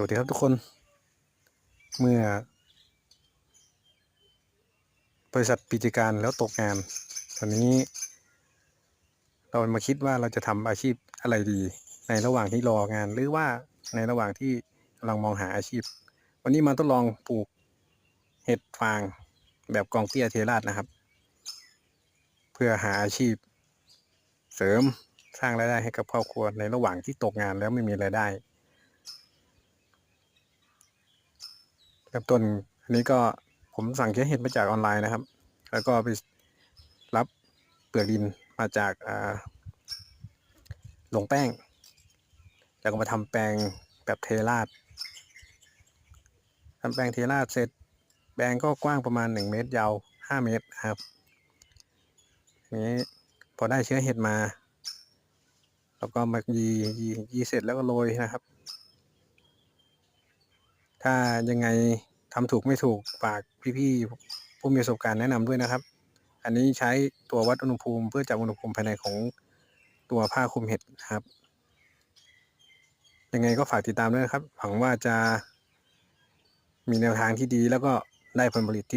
สวัสดีครับทุกคน เมื่อ บริษัทปิดกิจการแล้วตกงาน ตอนนี้ เรามาคิดว่าเราจะทำอาชีพอะไรดี ในระหว่างที่รองาน หรือว่าในระหว่างที่กำลังมองหาอาชีพ วันนี้มาทดลองปลูกเห็ดฟางแบบกองเตี้ยเทราชนะครับ เพื่อหาอาชีพ เสริมสร้างรายได้ให้กับครอบครัวในระหว่างที่ตกงานแล้วไม่มีรายได้ เริ่มต้นอันนี้ก็ผมสั่งเชื้อเห็ดมาจากออนไลน์นะครับ แล้วก็ไปรับเปลือกดินมาจากอ่าลงแป้ง แล้วก็มาทำแปลงแบบเทราดทำแปลงเทราดเสร็จแปลงก็กว้างประมาณหนึ่งเมตรยาวห้าเมตรครับนี้พอได้เชื้อเห็ดมา แล้วก็มายียียีเสร็จแล้วก็โรยนะครับ ถ้ายังไง ทำถูกไม่ถูกฝากพี่ๆผู้มีประสบการณ์แนะนำด้วยนะครับ อันนี้ใช้ตัววัดอุณหภูมิ เพื่อจับอุณหภูมิภายในของตัวผ้าคลุมเห็ดนะครับ ยังไงก็ฝากติดตามด้วยนะครับ หวังว่าจะมีแนวทางที่ดีแล้วก็ได้ผลผลิตที่